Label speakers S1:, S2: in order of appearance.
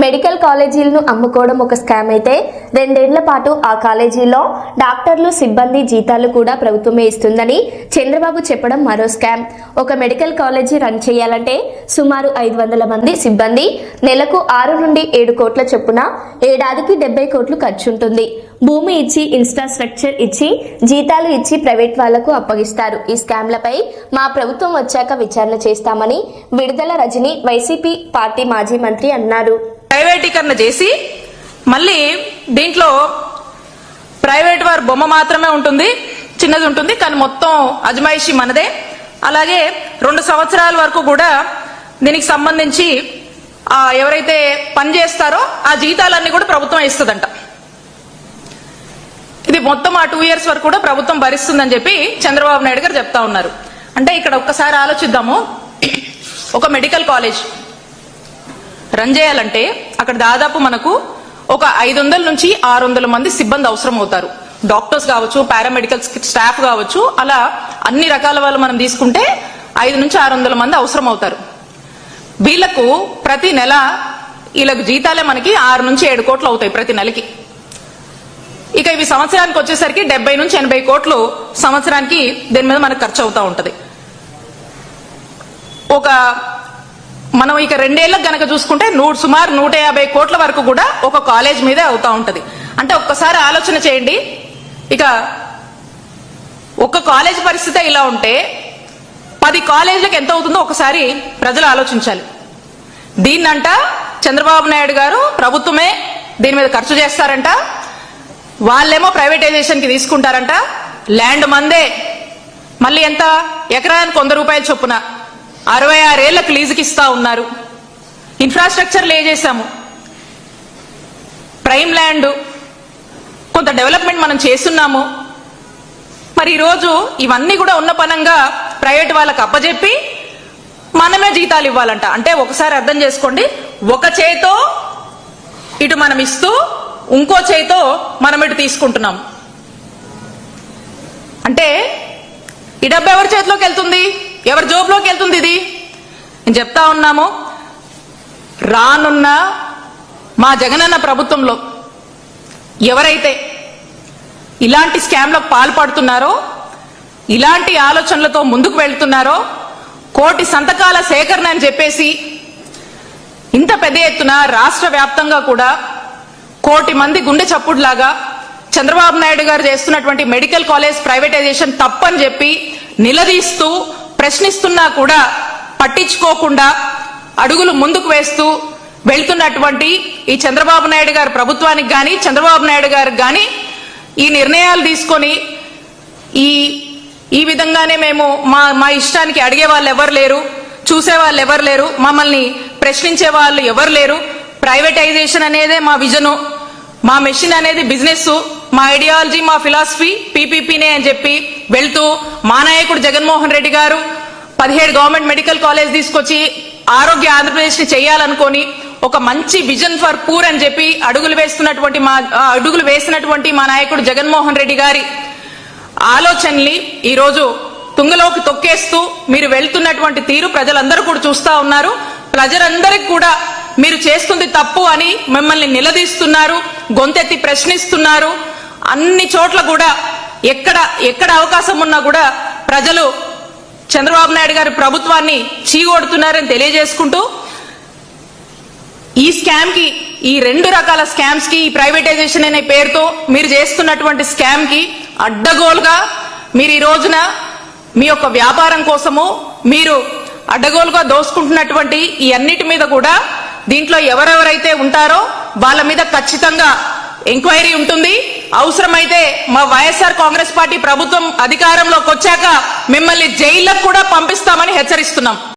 S1: Medical కాలేజీలను అమ్ముకోవడం ఒక scam అయితే రెండేళ్ళ పాటు ఆ కాలేజీలో డాక్టర్లు సిబ్బంది జీతాలు కూడా ప్రభుత్వమే ఇస్తుందని చంద్రబాబు చెప్పడం మరో స్కామ్. ఒక మెడికల్ కాలేజీ రన్ చేయాలంటే సుమారు ఐదు వందల మంది సిబ్బంది నెలకు ఆరు నుండి ఏడు కోట్ల చొప్పున ఏడాదికి డెబ్బై కోట్లు ఖర్చుంటుంది. భూమి ఇచ్చి ఇన్ఫ్రాస్ట్రక్చర్ ఇచ్చి జీతాలు ఇచ్చి ప్రైవేట్ వాళ్ళకు అప్పగిస్తారు. ఈ స్కామ్లపై మా ప్రభుత్వం వచ్చాక విచారణ చేస్తామని విడుదల రజని వైసీపీ పార్టీ మాజీ మంత్రి అన్నారు.
S2: ప్రైవేటీకరణ చేసి మళ్ళీ దీంట్లో ప్రైవేట్ వారి బొమ్మ మాత్రమే ఉంటుంది చిన్నది ఉంటుంది కానీ మొత్తం అజమాయిషి మనదే. అలాగే రెండు సంవత్సరాల వరకు కూడా దీనికి సంబంధించి ఎవరైతే పని చేస్తారో ఆ జీతాలన్నీ కూడా ప్రభుత్వం ఇస్తుందంట. ఇది మొత్తం ఆ టూ ఇయర్స్ వరకు కూడా ప్రభుత్వం భరిస్తుందని చెప్పి చంద్రబాబు నాయుడు గారు చెప్తా ఉన్నారు. అంటే ఇక్కడ ఒక్కసారి ఆలోచిద్దాము. ఒక మెడికల్ కాలేజ్. రన్ చేయాలంటే అక్కడ దాదాపు మనకు ఒక ఐదు వందల నుంచి ఆరు వందల మంది సిబ్బంది అవసరం అవుతారు డాక్టర్స్ కావచ్చు పారామెడికల్ స్టాఫ్ కావచ్చు అలా అన్ని రకాల వాళ్ళు మనం తీసుకుంటే ఐదు నుంచి ఆరు వందల మంది అవసరం అవుతారు వీళ్ళకు ప్రతి నెల వీళ్ళకు జీతాలే మనకి ఆరు నుంచి ఏడు కోట్లు అవుతాయి ప్రతి నెలకి. ఇక ఇవి సంవత్సరానికి వచ్చేసరికి డెబ్బై నుంచి ఎనభై కోట్లు సంవత్సరానికి దీని మీద మనకు ఖర్చు అవుతా ఉంటది. ఒక మనం ఇక రెండేళ్ళకు గనక చూసుకుంటే నూ- సుమారు నూట యాభై కోట్ల వరకు కూడా ఒక కాలేజ్ మీదే అవుతా ఉంటది. అంటే ఒక్కసారి ఆలోచన చేయండి. ఇక ఒక కాలేజ్ పరిస్థితి ఇలా ఉంటే పది కాలేజీలకు ఎంత అవుతుందో ఒకసారి ప్రజలు ఆలోచించాలి. దీన్నంట చంద్రబాబు నాయుడు గారు ప్రభుత్వమే దీని మీద ఖర్చు చేస్తారంట. వాళ్ళేమో ప్రైవేటైజేషన్కి తీసుకుంటారంట. ల్యాండ్ మందే. మళ్ళీ ఎంత? ఎకరానికి వంద రూపాయల చొప్పున. అరవై ఆరేళ్ళకు లీజుకి ఇస్తా ఉన్నారు. ఇన్ఫ్రాస్ట్రక్చర్ లేచేశాము ప్రైమ్ ల్యాండ్ కొంత డెవలప్మెంట్ మనం చేస్తున్నాము. మరి ఈరోజు ఇవన్నీ కూడా ఉన్న పనంగా ప్రైవేట్ వాళ్ళకి అప్పజెప్పి మనమే జీతాలు ఇవ్వాలంట. అంటే ఒకసారి అర్థం చేసుకోండి. ఒక చేతో ఇటు మనం ఇస్తూ ఇంకో చేతో మనం ఇటు తీసుకుంటున్నాం. అంటే ఈ డబ్బు ఎవరి చేతిలోకి వెళ్తుంది? ఎవరి జోబులోకి వెళ్తుంది ఇది? నేను చెప్తా ఉన్నాము రానున్న మా జగనన్న ప్రభుత్వంలో ఎవరైతే ఇలాంటి స్కామ్లకు పాల్పడుతున్నారో ఇలాంటి ఆలోచనలతో ముందుకు వెళ్తున్నారో కోటి సంతకాల సేకరణ అని చెప్పేసి ఇంత పెద్ద ఎత్తున రాష్ట్ర వ్యాప్తంగా కూడా కోటి మంది గుండె చప్పుడులాగా చంద్రబాబు నాయుడు గారు చేస్తున్నటువంటి మెడికల్ కాలేజ్ ప్రైవేటైజేషన్ తప్పని చెప్పి నిలదీస్తూ ప్రశ్నిస్తున్నా కూడా పట్టించుకోకుండా అడుగులు ముందుకు వేస్తూ వెళ్తున్నటువంటి ఈ చంద్రబాబు నాయుడు గారి ప్రభుత్వానికి కానీ చంద్రబాబు నాయుడు గారికి కానీ ఈ నిర్ణయాలు తీసుకొని ఈ ఈ విధంగానే మేము మా మా ఇష్టానికి అడిగే వాళ్ళు ఎవరు లేరు చూసే వాళ్ళు ఎవరు లేరు మమ్మల్ని ప్రశ్నించే వాళ్ళు ఎవరు లేరు. ప్రైవేటైజేషన్ అనేదే మా విజను మా మెషిన్ అనేది బిజినెస్ మా ఐడియాలజీ మా ఫిలాసఫీ పీపీపీనే అని చెప్పి వెళ్తూ మా నాయకుడు జగన్మోహన్ రెడ్డి గారు పదిహేడు గవర్నమెంట్ మెడికల్ కాలేజ్ తీసుకొచ్చి ఆరోగ్య ఆంధ్రప్రదేశ్ని చేయాలనుకొని ఒక మంచి విజన్ ఫర్ పూర్ అని చెప్పి అడుగులు వేస్తున్నటువంటి మా అడుగులు వేసినటువంటి మా నాయకుడు జగన్మోహన్ రెడ్డి గారి ఆలోచనని ఈరోజు తుంగలోకి తొక్కేస్తూ మీరు వెళ్తున్నటువంటి తీరు ప్రజలందరూ కూడా చూస్తా ఉన్నారు. ప్రజలందరికీ కూడా మీరు చేస్తుంది తప్పు అని మిమ్మల్ని నిలదీస్తున్నారు గొంతెత్తి ప్రశ్నిస్తున్నారు. అన్ని చోట్ల కూడా ఎక్కడ ఎక్కడ అవకాశం ఉన్నా కూడా ప్రజలు చంద్రబాబు నాయుడు గారి ప్రభుత్వాన్ని చీగొడుతున్నారని తెలియజేసుకుంటూ ఈ స్కామ్కి ఈ రెండు రకాల స్కామ్స్కి ఈ ప్రైవేటైజేషన్ అనే పేరుతో మీరు చేస్తున్నటువంటి స్కామ్కి అడ్డగోలుగా మీరు ఈ రోజున మీ యొక్క వ్యాపారం కోసము మీరు అడ్డగోలుగా దోసుకుంటున్నటువంటి ఈ అన్నిటి మీద కూడా దీంట్లో ఎవరెవరైతే ఉంటారో వాళ్ళ మీద ఖచ్చితంగా ఎంక్వైరీ ఉంటుంది. అవసరమైతే మా వైఎస్ఆర్ కాంగ్రెస్ పార్టీ ప్రభుత్వం అధికారంలోకి వచ్చాక మిమ్మల్ని జైళ్ళకు కూడా పంపిస్తామని హెచ్చరిస్తున్నాం.